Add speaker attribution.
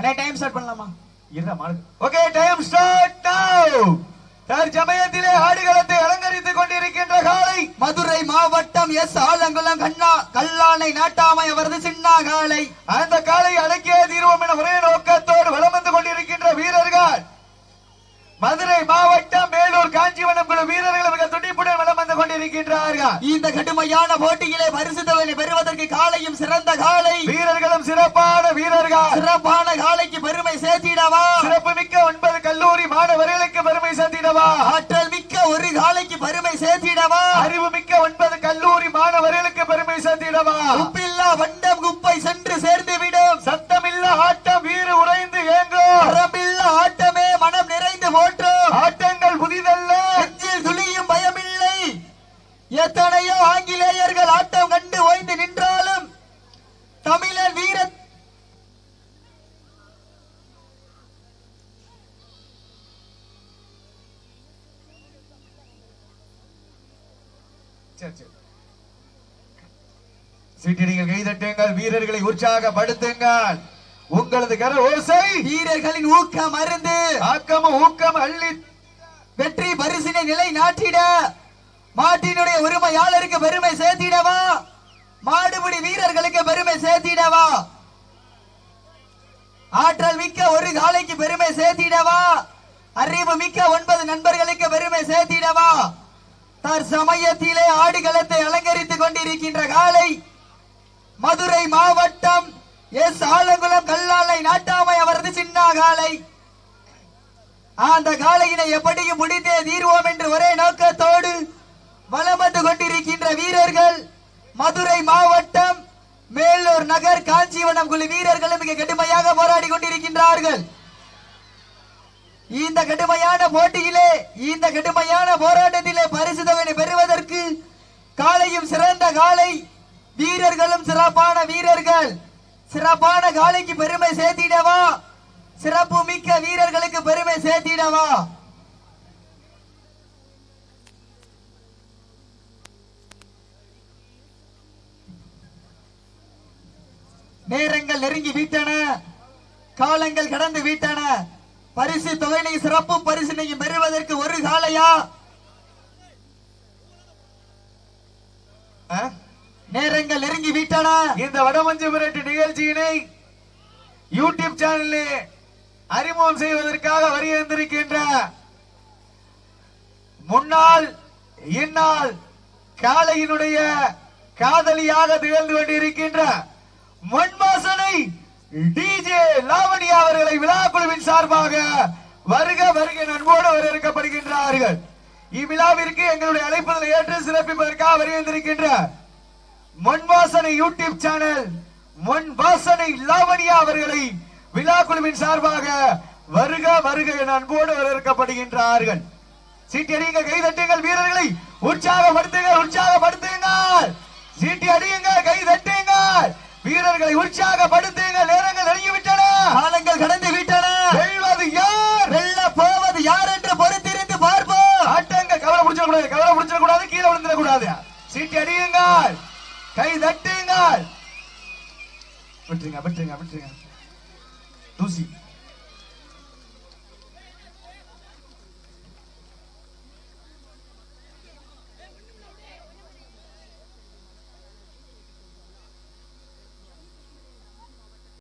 Speaker 1: அண்ணே time start பண்ணலாமா?
Speaker 2: இருந்தா மாடு. ஓகே டைம் ஸ்டார்ட் நவ தற்சமயத்திலே ஆடுகளத்தை அலங்கரித்துக் கொண்டிருக்கின்ற காலை
Speaker 1: மதுரை மாவட்டம் எஸ். ஆலங்குளம் கண்ணா கல்லானை நாட்டாமை அவரது சின்ன காலை
Speaker 2: அந்த காலை அடக்கிய தீர்வோம் என ஒரே நோக்கத்தோடு வளம் வந்து கொண்டிருக்கின்ற வீரர்கள். மதுரை மாவட்டம் மேலூர் காஞ்சிவனம் குழு வீரர்கள் கொண்டிருக்கின்றார்கள்
Speaker 1: இந்த கடுமையான போட்டியிலே பரிசு தொகையை பெறுவதற்கு காலையும் சிறந்த காலை.
Speaker 2: வீரர்களும் சிறப்பான வீரர்கள்.
Speaker 1: சிறப்பான காலைக்கு பெருமை சேர்த்திடவா?
Speaker 2: சிறப்பு மிக்க ஒன்பது கல்லூரி மாணவர்களுக்கு பெருமை சேர்த்திடவா?
Speaker 1: ஆற்றல் மிக்க ஒரு காலைக்கு பெருமை சேர்த்திடவா?
Speaker 2: அறிவு மிக்க ஒன்பது கல்லூரி மாணவர்களுக்கு பெருமை சேர்த்திடவா?
Speaker 1: உப்பில்லா வண்டம் குப்பை சென்று சேர்ந்து எத்தனையோ ஆங்கிலேயர்கள் ஆட்டம் கண்டு ஓய்ந்து நின்றாலும் தமிழன் வீர.
Speaker 2: சீட்டடிகள் கைதட்டுங்கள் வீரர்களை உற்சாகப்படுத்துங்கள். உங்களது கர ஓசை.
Speaker 1: வீரர்களின் ஊக்கம் மருந்து
Speaker 2: ஆக்கமும் ஊக்கம் அள்ளி
Speaker 1: வெற்றி பரிசினை நிலை நாட்டிட மாட்டினுடைய உரிமையாளருக்கு பெருமை சேர்த்திடவா? மாடுபிடி வீரர்களுக்கு பெருமை சேர்த்திடவா? ஆற்றல் மிக்க ஒரு காலைக்கு பெருமை சேர்த்திடவா? அறிவு மிக்க ஒன்பது நண்பர்களுக்கு பெருமை சேர்த்திடவா? தற்சமயத்திலே ஆடுகளத்தை அலங்கரித்துக் கொண்டிருக்கின்ற காலை மதுரை மாவட்டம் எஸ். ஆலங்குளம் கல்லாலை நாட்டாமை அவரது சின்ன காலை அந்த காலையினை எப்படியும் முடித்தே தீர்வோம் என்று ஒரே நோக்கத்தோடு வலம் வந்து கொண்டிருக்கின்ற வீரர்கள் மதுரை மாவட்டம் மேலூர் நகர் காஞ்சிவனம் குழு வீரர்களும் மிக கடுமையாக போராடி கொண்டிருக்கின்றார்கள். இந்த கடுமையான போட்டியிலே இந்த கடுமையான போராட்டத்திலே பரிசு தொகையை பெறுவதற்கு காலையும் சிறந்த காலை வீரர்களும் சிறப்பான வீரர்கள். சிறப்பான காலைக்கு பெருமை சேர்த்திடவா? சிறப்பு மிக்க வீரர்களுக்கு பெருமை சேர்த்திடவா? நேரங்கள் நெருங்கி வீட்டன காலங்கள் கடந்து வீட்டன பரிசு தொகையினை சிறப்பு பரிசினையும் பெறுவதற்கு ஒரு காலையா நேரங்கள் நெருங்கி வீட்டன
Speaker 2: இந்த வடமஞ்சு விரட்டு நிகழ்ச்சியினை யூடியூப் சேனலில் அறிமுகம் செய்வதற்காக வருகின்றிருக்கின்ற முன்னாள் இந்நாள் காலையினுடைய காதலியாக திகழ்ந்து கொண்டிருக்கின்ற மண்வாசனை டிஜே லாவணியா அவர்களை விழா குழுவின் சார்பாக வருக வருக நண்போடு வரவேற்கப்படுகின்றார்கள் இவ்விழாவிற்கு எங்களுடைய அழைப்புதலை ஏற்று சிறப்பிப்பதற்காக வருகின்றிருக்கின்ற மண்வாசனை யூடியூப் சேனல் மண் வாசனை லாவணியா அவர்களை விழா குழுவின் சார்பாக வருக வருக என அன்போடு வரவேற்கப்படுகின்றார்கள் சீட்டி அடியுங்கள் கை வீரர்களை. உற்சாகப்படுத்த வீரர்களை உற்சாகப்படுத்துங்கள். நேரங்கள் நெருங்கிவிட்டன.
Speaker 1: காலங்கள் கடந்து விட்டன
Speaker 2: வெல்வது யார்?
Speaker 1: வெல்ல போவது யார் என்று பொறுத்திருந்து பார்ப்போம்.
Speaker 2: ஆட்டங்கள் கவலை முடிச்சிடக்கூடாது கவலை முடிச்சிடக்கூடாது கீழே விழுந்துடக்கூடாது. சீட்டி அடியுங்கள். கை தட்டுங்கள். விட்டுருங்க விட்டுருங்க விட்டுருங்க. தூசி.